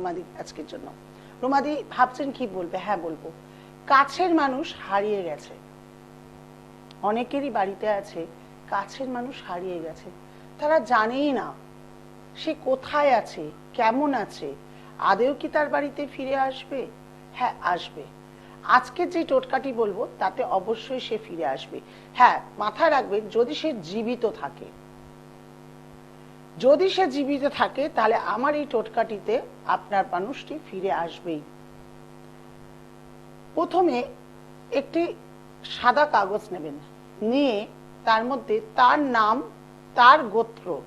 রুমাদি আজকের জন্য। রুমাদি ভাবছেন কি বলবে? হ্যাঁ বলব। কাছের মানুষ হারিয়ে গেছে। অনেকেরই বাড়িতে আছে, কাছের মানুষ হারিয়ে গেছে। তারা জানেই না সে কোথায় আছে, কেমন আছে। আদেও কি তার বাড়িতে ফিরে আসবে? হ্যাঁ আসবে। আজকে যে টোটকাটি বলব, তাতে অবশ্যই সে ফিরে আসবে। হ্যাঁ মাথায় রাখবেন, যদি সে জীবিত থাকে যদি সে জীবিত থাকে, তাহলে আমার এই টোটকাটিতে আপনার মানুষটি ফিরে আসবেই। প্রথমে একটি সাদা কাগজ নেবেন, নিয়ে তার মধ্যে তার নাম, তার গোত্র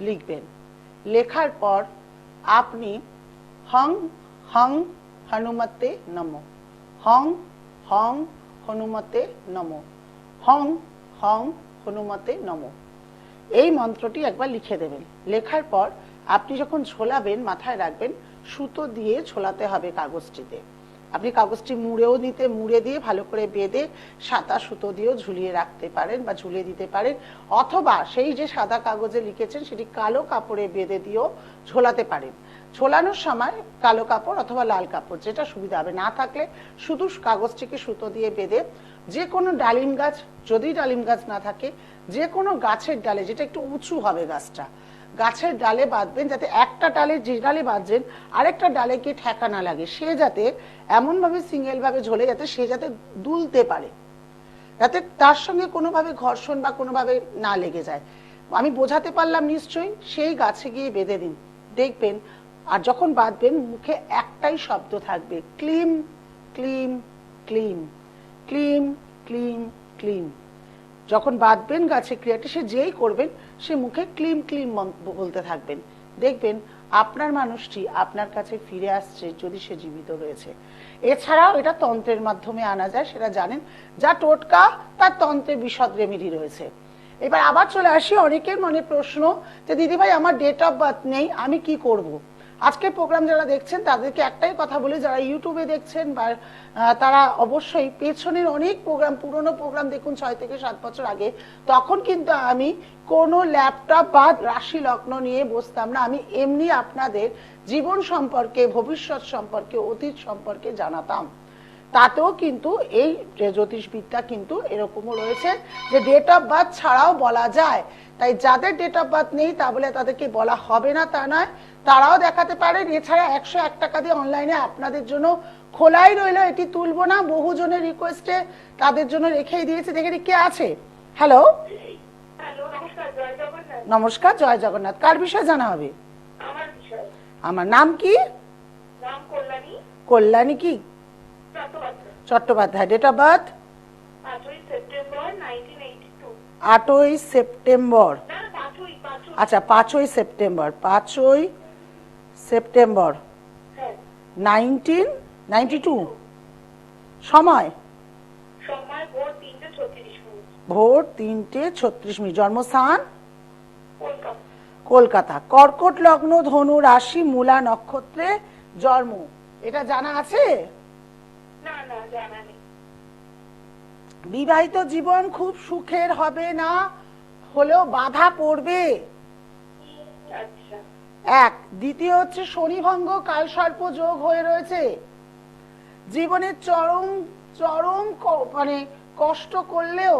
লিখবেন। লেখার পর আপনি হং হং, হনুমতে নম। হং হং, হনুমতে নম। হং হং, হনুমতে নম। এই মন্ত্রটি একবার লিখে দেবেন। লেখার পর আপনি যখন ছোলাবেন মাথায় রাখবেন, সুতো দিয়ে ছোলাতে হবে কাগজটিতে। আপনি কাগজটি মুড়েও নিতে মুড়ে দিয়ে ভালো করে বেঁধে সাদা সুতো দিয়েও ঝুলিয়ে রাখতে পারেন বা ঝুলিয়ে দিতে পারেন। অথবা সেই যে সাদা কাগজে লিখেছেন সেটি কালো কাপড়ে বেঁধে দিয়েও ঝোলাতে পারেন। ঝোলানোর সময় কালো কাপড় অথবা লাল কাপড়, যেটা সুবিধা হবে। না থাকলে শুধু কাগজটিকে সুতো দিয়ে বেঁধে যে কোনো ডালিম গাছ, যদি ডালিম গাছ না থাকে যে কোনো গাছের ডালে, যেটা একটু উঁচু হবে গাছটা গাছের ডালে বাঁধবেন যাতে একটা ডালে যে ডালে বাঁধছেন, আরেকটা ডালে গিয়ে ঠেকা না লাগে। সে যাতে এমনভাবে সিঙ্গেলভাবে ঝোলে যাতে সে যাতে দুলতে পারে। যাতে তার সঙ্গে কোনোভাবে ঘর্ষণ বা কোনোভাবে না লেগে যায়। আমি বোঝাতে পারলাম নিশ্চয়ই, সেই গাছে গিয়ে বেঁধে দিন। দেখবেন, আর যখন বাঁধবেন, মুখে একটাই শব্দ থাকবে, ক্লিম ক্লিম ক্লিম ক্লিম ক্লিম ক্লিম। যখন বাঁধবেন গাছে ক্রিয়াটি, সে যেই করবেন, সে মুখে ক্লিম ক্লিম বলতে থাকবেন। দেখবেন আপনার মানুষটি আপনার কাছে ফিরে আসছে যদি সে জীবিত রয়েছে। এছাড়াও এটা তন্ত্রের মাধ্যমে আনা যায়, সেটা জানেন, যা টোটকা, তার তন্ত্রে বিশদ রেমিডি রয়েছে। এবার আবার চলে আসি অনেকের মনে প্রশ্ন যে, দিদিভাই, আমার ডেট অফ বার্থ নেই, আমি কি করব। আজকের প্রোগ্রাম যারা দেখছেন, তাদেরকে একটাই কথা বলি, যারা ইউটিউবে দেখছেন বা তারা অবশ্যই পেছনের অনেক প্রোগ্রাম পুরনো প্রোগ্রাম দেখুন ছয় থেকে সাত বছর আগে, তখন কিন্তু আমি কোনো ল্যাপটপ বা রাশি লগ্ন নিয়ে বসতাম না। আমি এমনি আপনাদের জীবন সম্পর্কে, ভবিষ্যৎ সম্পর্কে, অতীত সম্পর্কে জানাতাম। তাতেও কিন্তু এই জ্যোতিষবিদ্যা কিন্তু এরকমও রয়েছে যে ডেট অফ বার্থ ছাড়াও বলা যায়। তাই যাদের ডেট অফ বার্থ নেই তা বলে তাদেরকে বলা হবে না তা নয়। তারাও দেখাতে পারেন। এছাড়া একশো এক টাকা দিয়ে অনলাইনে আপনাদের জন্য খোলাই রইল। এটি তুলবো না। বহু জনের রিকোয়েস্টে তাদের জন্য রেখেই দিয়েছে। দেখে কে আছে। হ্যালো নমস্কার জয় জগন্নাথ। কার বিষয়ে জানা হবে? আমার নাম কি? কল্যাণী কি? চট্টোপাধ্যায়। ডেট অফ বার্থ আটই সেপ্টেম্বর আচ্ছা পাঁচই সেপ্টেম্বর পাঁচই সেপ্টেম্বর। নাইনটিন নাইনটি টু সময়? ভোর তিনটে ছত্রিশ মিনিট। জন্মস্থান? কলকাতা। কর্কট লগ্ন ধনু রাশি মূলা নক্ষত্রে জন্ম। এটা জানা আছে? বিবাহিত জীবন খুব সুখের হবে না? হলেও বাধা পড়বে? এক, দ্বিতীয় হচ্ছে শনিভঙ্গ কালসর্প যোগ হয়ে রয়েছে। জীবনে চরম চরম মানে কষ্ট করলেও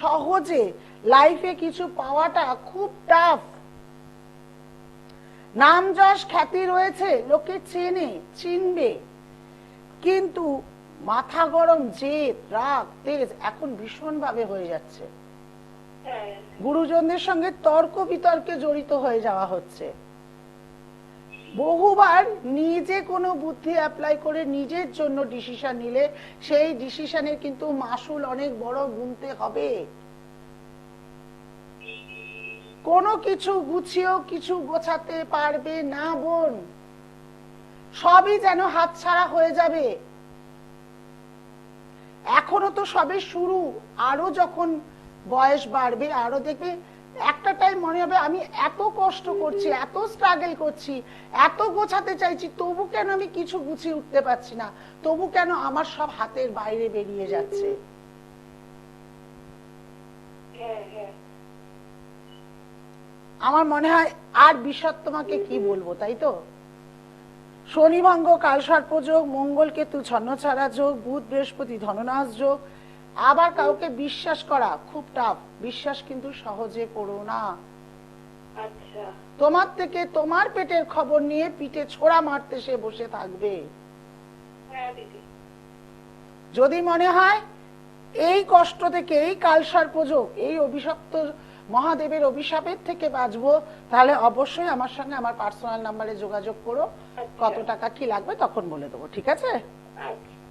সহজে লাইফে কিছু পাওয়াটা খুব টাফ নাম যশ খ্যাতি রয়েছে, লোকে চেনে, চিনবে। কিন্তু মাথা গরম, জেদ, রাগ, তেজ এখন ভীষণ ভাবে হয়ে যাচ্ছে। গুরুজনদের সঙ্গে তর্ক বিতর্কে জড়িত হয়ে যাওয়া হচ্ছে। বহুবার নিজে কোনো বুদ্ধি অ্যাপ্লাই করে নিজের জন্য ডিসিশন নিলে সেই ডিসিশনের কিন্তু মাসুল অনেক বড় গুনতে হবে। কোনো কিছু গুছিয়েও কিছু গোছাতে পারবে না বোন। সবই যেন হাতছাড়া হয়ে যাবে। এখনও তো সবে শুরু। আরও যখন বয়স বাড়বে আরও দেখবে একটা টাইম মনে হবে আমি এত কষ্ট করছি এত স্ট্রাগল করছি এত গোছাতে চাইছি তবু কেন আমি কিছু গুছিয়ে উঠতে পারছি না? তবু কেন আমার সব হাতের বাইরে বেরিয়ে যাচ্ছে? আমার মনে হয় আর বিশদ তোমাকে কি বলব তাই তো? শনিভঙ্গ কালসর্পযোগ মঙ্গল কেতু ছন্নছাড়া যোগ বুধ বৃহস্পতি ধননাশ যোগ। আবার কাউকে বিশ্বাস করা খুব টাফ বিশ্বাস কিন্তু সহজে করো না। আচ্ছা। তোমার থেকে তোমার পেটের খবর নিয়ে পিঠে ছোড়া মারতে সে বসে থাকবে। হ্যাঁ যদি মনে হয় এই কষ্ট থেকে এই কালসার কালসর্পযোগ এই অভিশপ্ত মহাদেবের অভিশাপের থেকে বাঁচবো তাহলে অবশ্যই আমার সঙ্গে আমার পার্সোনাল নাম্বারে যোগাযোগ করো। আচ্ছা। কত টাকা কি লাগবে তখন বলে দেবো ঠিক আছে? আচ্ছা।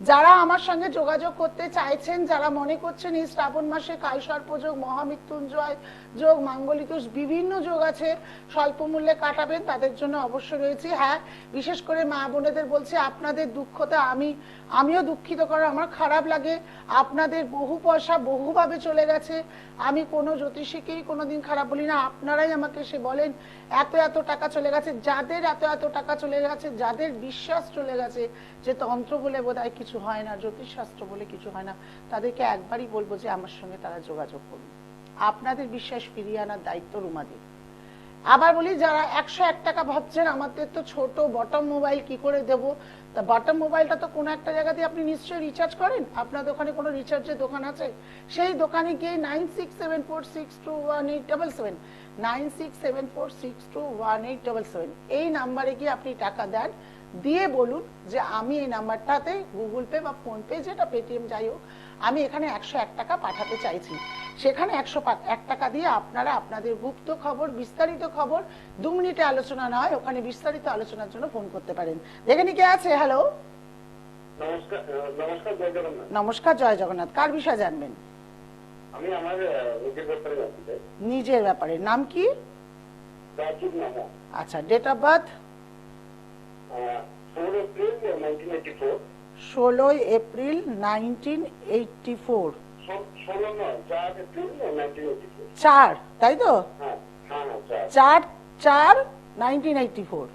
যারা আমার সঙ্গে যোগাযোগ করতে চাইছেন, যারা মনে করছেন এই শ্রাবণ মাসে কালসর্পযোগ মহামৃত্যুঞ্জয় যোগ মাঙ্গলিক বিভিন্ন যোগ আছে, স্বল্প মূল্যে কাটাবেন, তাদের জন্য অবশ্য রয়েছে। হ্যাঁ বিশেষ করে মা বোনেদের বলছি, আপনাদের দুঃখতে আমি, আমিও দুঃখিত করার আমার খারাপ লাগে। আপনাদের বহু পয়সা বহুভাবে চলে গেছে। আমি কোনো জ্যোতিষীকেই কোনোদিন খারাপ বলি না। আপনারাই আমাকে সে বলেন, এত এত টাকা চলে গেছে, যাদের এত এত টাকা চলে গেছে, যাদের বিশ্বাস চলে গেছে যে তন্ত্র বলে বোধহয় কিছু হয় না, জ্যোতিষশাস্ত্র বলে কিছু হয় না, তাদেরকে একবারই বলব যে আমার সঙ্গে তারা যোগাযোগ করুন। আপনাদের বিশ্বাস ফিরিয়ে আনার দায়িত্ব রুমাদের। আবার বলি, যারা একশো এক টাকা ভাবছেন, আমাদের তো ছোট বটম মোবাইল কি করে দেব? তা বটম মোবাইলটা তো কোনো একটা জায়গা দিয়ে আপনি নিশ্চয়ই রিচার্জ করেন। আপনার দোকানে কোনো রিচার্জের দোকান আছে? সেই দোকানে গিয়ে nine six seven four six two one eight double seven nine six seven four six two one eight double seven এই নাম্বারে গিয়ে আপনি টাকা দেন। দিয়ে বলুন যে আমি এই নাম্বারটাতে গুগল পে বা ফোন পে যেটা পেটিএম যাই হোক আমি এখানে একশো এক টাকা পাঠাতে চাইছি। সেখানে একশো এক টাকা দিয়ে আপনারা আপনাদের গুপ্ত খবর বিস্তারিত খবর দু মিনিটে আলোচনা নয় ওখানে বিস্তারিত আলোচনার জন্য ফোন করতে পারেন। দেখে নি কে আছে? হ্যালো নমস্কার জয় জগন্নাথ। নমস্কার জয় জগন্নাথ। কার বিষয় জানবেন? আমি আমার নিজের ব্যাপারে জানতে চাই। নিজের ব্যাপারে। নাম কি? আচ্ছা date of birth four April nineteen eighty four ষোলোই এপ্রিল নাইনটিন এইটটি ফোর চার তাই তো? হ্যাঁ হ্যাঁ হ্যাঁ চার। চার নাইনটিন এইটটি ফোর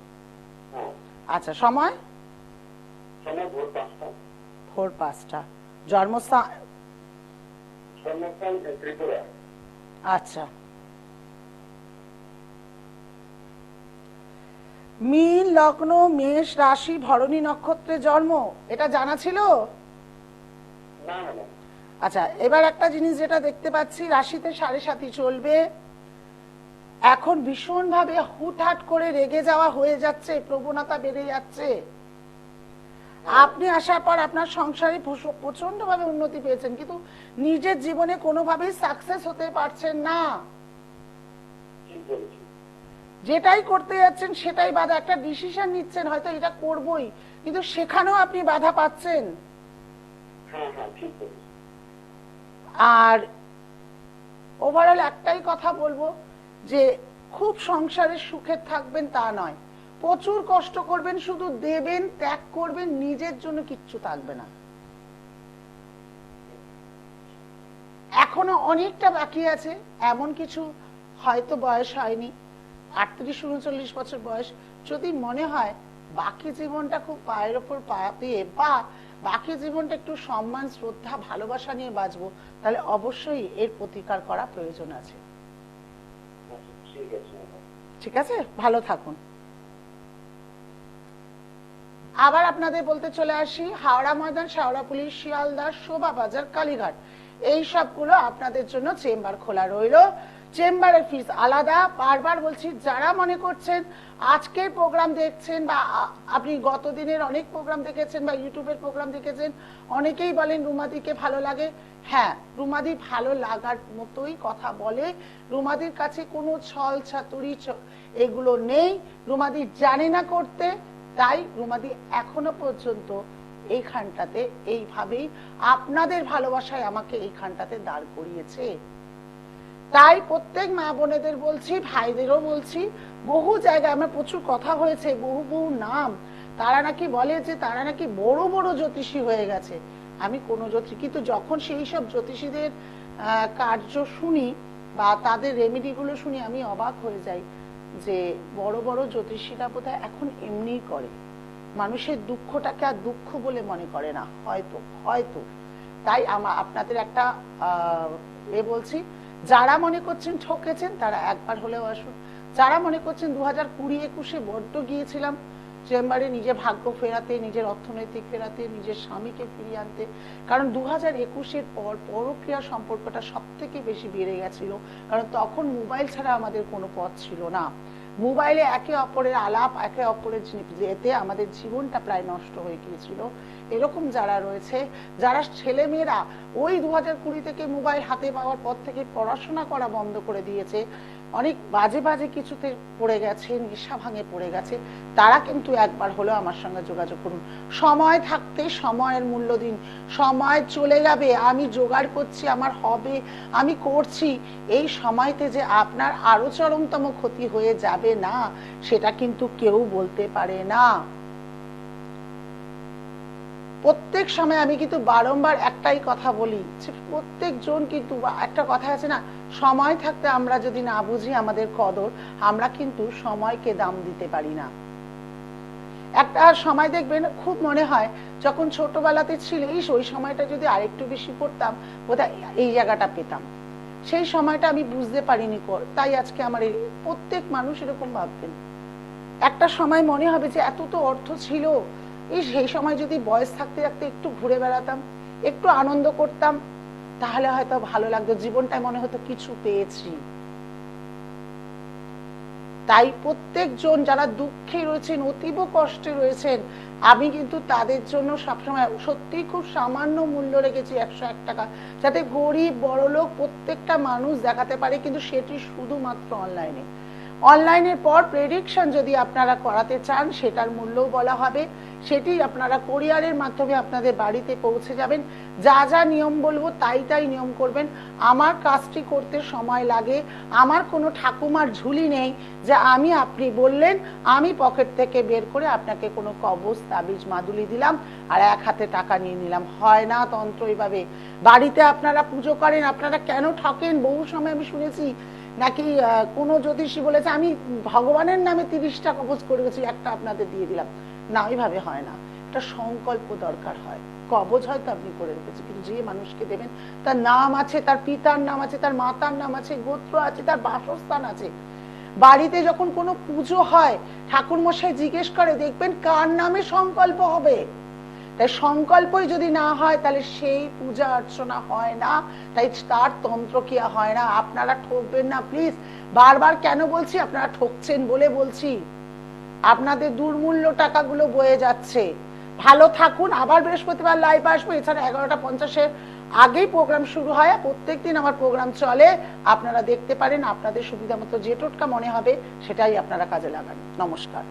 আচ্ছা সময়? ভোর পাঁচটা। জন্মস্থান? আচ্ছা। মীন লগ্ন মেষ রাশি ভরণী নক্ষত্রে জন্ম এটা জানা ছিল? আচ্ছা এবার একটা জিনিস যেটা দেখতে পাচ্ছি রাশিতে সাড়ে সাথী চলবে। এখন ভীষণভাবে হুটহাট করে রেগে যাওয়া হয়ে যাচ্ছে প্রবণতা বেড়ে যাচ্ছে। আপনি আসার পর আপনার সংসারে প্রচণ্ড ভাবে উন্নতি পেয়েছেন কিন্তু নিজের জীবনে কোনোভাবেই সাকসেস হতে পারছেন না। যেটাই করতে যাচ্ছেন সেটাই বাধা। একটা ডিসিশন নিচ্ছেন হয়তো এটা করবই কিন্তু সেখানেও আপনি বাধা পাচ্ছেন। হ্যাঁ হ্যাঁ আর ওভারঅল একটাই কথা বলব যে খুব সংসারে সুখে থাকবেন তা নয়। প্রচুর কষ্ট করবেন শুধু দেবেন ত্যাগ করবেন নিজের জন্য কিচ্ছু থাকবে না। এখনও অনেকটা বাকি আছে এমন কিছু হয়তো বয়স হয়নি। আটত্রিশ উনচল্লিশ বছর বয়স। যদি মনে হয় বাকি জীবনটা খুব পায়ের ওপর পা বা বাকি জীবনটা একটু সম্মান, শ্রদ্ধা, ভালোবাসা নিয়ে বাঁচবো, তাহলে অবশ্যই এর প্রতিকার করা প্রয়োজন আছে। ঠিক আছে? ভালো থাকুন। আবার আপনাদের বলতে চলে আসি, হাওড়া ময়দান, শাওড়া পুলিশ, শিয়ালদা শোভা বাজার কালীঘাট। এই সবগুলো আপনাদের জন্য চেম্বার খোলা রইল। চেম্বারের ফিস আলাদা। বারবার বলছি, যারা মনে করছেন আজকের প্রোগ্রাম দেখছেন বা আপনি গত দিনের অনেক প্রোগ্রাম দেখেছেন বা ইউটিউবের প্রোগ্রাম দেখেছেন, অনেকেই বলেন রুমাদিকে ভালো লাগে। হ্যাঁ রুমাদি ভালো লাগার মতোই কথা বলে। রুমাদির কাছে কোনো ছল ছাতুরি এগুলো নেই। রুমাদি জানে না করতে, তাই রুমাদি এখনও পর্যন্ত এইখানটাতে এইভাবেই আপনাদের ভালোবাসায় আমাকে এইখানটাতে দাঁড় করিয়েছে। তাই প্রত্যেক মা বোনেদের বলছি, ভাইদেরও বলছি, বহু জায়গায় আমার প্রচুর কথা হয়েছে, বহু বহু নাম। তারা নাকি বলে যে তারা নাকি বড় বড় জ্যোতিষী হয়ে গেছে। আমি কোনো জ্যোতিষী, কিন্তু যখন সেই সব জ্যোতিষীদের কার্য শুনি বা তাদের রেমেডিগুলো শুনি, আমি অবাক হয়ে যাই যে বড় বড় জ্যোতিষীরা বোধহয় এখন এমনিই করে। মানুষের দুঃখটাকে আর দুঃখ বলে মনে করে না, হয়তো হয়তো। তাই আমা, আপনাদের একটা এ বলছি যারা মনে করছেন ঠকেছেন, তারা একবার হলেও আসুন। যারা মনে করছেন দু হাজার কুড়ি একুশে বড্ড গিয়েছিলাম, চেম্বারে নিজের ভাগ্য ফেরাতে, নিজের অর্থনৈতিক ফেরাতে, নিজের স্বামীকে ফিরিয়ে আনতে, কারণ দু হাজার একুশের পর পরক্রিয়া সম্পর্কটা সব থেকে বেশি বেড়ে গেছিল, কারণ তখন মোবাইল ছাড়া আমাদের কোনো পথ ছিল না। মোবাইলে একে অপরের আলাপ, একে অপরের যেতে আমাদের জীবনটা প্রায় নষ্ট হয়ে গিয়েছিল। এরকম যারা রয়েছে, যারা ছেলেমেয়েরা ওই দু হাজার কুড়ি থেকে মোবাইল হাতে পাওয়ার পর থেকে পড়াশোনা করা বন্ধ করে দিয়েছে অনেক বাজে বাজে কিছুতে পড়ে গেছে, নেশা ভাঙে পড়ে গেছে। তারা কিন্তু একবার হলেও আমার সঙ্গে যোগাযোগ করুন। সময় থাকতে সময়ের মূল্য দিন। সময় চলে যাবে, আমি জোগাড় করছি, আমার হবে, আমি করছি। এই সময়তে যে আপনার আরও চরমতম ক্ষতি হয়ে যাবে না, সেটা কিন্তু কেউ বলতে পারে না। প্রত্যেক সময় আমি কিন্তু বারংবার একটাই কথা বলি প্রত্যেকজন কিন্তু একটা কথা আছে না, সময় থাকতে আমরা যদি না বুঝি আমাদের কদর, আমরা কিন্তু সময়কে দাম দিতে পারি না। একটা সময় দেখবেন খুব মনে হয় যখন ছোটবেলাতে ছিল ইস ওই সময়টা যদি আরেকটু বেশি পড়তাম, বোধহয় এই জায়গাটা পেতাম। সেই সময়টা আমি বুঝতে পারিনি কর, তাই আজকে আমার এই প্রত্যেক মানুষ এরকম ভাববেন। একটা সময় মনে হবে যে এত তো অর্থ ছিল এই সেই সময় যদি বয়স থাকতে থাকতে একটু ঘুরে বেড়াতাম, একটু আনন্দ করতাম, তাহলে হয়তো ভালো লাগতো। জীবনটায় মনে হতো কিছু পেয়েছি। তাই প্রত্যেকজন যারা দুঃখে রয়েছেন, অতীব কষ্টে রয়েছেন, আমি কিন্তু তাদের জন্য সবসময় সত্যি খুব সামান্য মূল্য রেখেছি, একশো এক টাকা, যাতে গরিব, বড়লোক প্রত্যেকটা মানুষ দেখাতে পারে, কিন্তু সেটি শুধুমাত্র অনলাইনে অনলাইনের পর প্রেডিকশন যদি আপনারা করাতে চান, সেটার মূল্যও বলা হবে। সেটি আপনারা কোরিয়ারের মাধ্যমে আপনাদের বাড়িতে পৌঁছে যাবেন। যা যা নিয়ম বলব, তাই তাই নিয়ম করবেন। আমার কাজটি করতে সময় লাগে। আমার কোনো ঠাকুমার ঝুলি নেই যে আমি, আপনি বললেন, আমি পকেট থেকে বের করে আপনাকে কোনো কবচ তাবিজ, মাদুলি দিলাম আর এক হাতে টাকা নিয়ে নিলাম। হয় না তন্ত্র এইভাবে বাড়িতে আপনারা পুজো করেন, আপনারা কেন ঠকেন? বহু সময় আমি শুনেছি নাকি কোনো জ্যোতিষী বলেছে, আমি ভগবানের নামে তিরিশটা কবচ করে গেছি, একটা আপনাদের দিয়ে দিলাম। না, ওইভাবে হয় না। একটা সংকল্প দরকার হয়। কবচ হয়তো আপনি করে রেখেছেন, কিন্তু যে মানুষকে দেবেন, তার নাম আছে, তার পিতার নাম আছে, তার মাতার নাম আছে, গোত্র আছে, তার বাসস্থান আছে। বাড়িতে যখন কোনো পুজো হয় ঠাকুর মশাই জিজ্ঞেস করে, দেখবেন কার নামে সংকল্প হবে? তাই সংকল্পই যদি না হয়, তাহলে সেই পূজা অর্চনা হয় না। তাই তার তন্ত্র ক্রিয়া হয় না। আপনারা ঠকবেন না প্লিজ বারবার কেন বলছি? আপনারা ঠকছেন বলে বলছি। আপনাদের দুর্মূল্য টাকাগুলো বয়ে যাচ্ছে। ভালো থাকুন। আবার বৃহস্পতিবার লাইভ আসব। এছাড়া এগারোটা পঞ্চাশের আগেই প্রোগ্রাম শুরু হয়। প্রত্যেকদিন আমার প্রোগ্রাম চলে। আপনারা দেখতে পারেন, আপনাদের সুবিধা মতো যে টোটকা মনে হবে, সেটাই আপনারা কাজে লাগান। নমস্কার।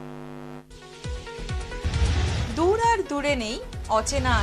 দূর আর দূরে নেই অচেনা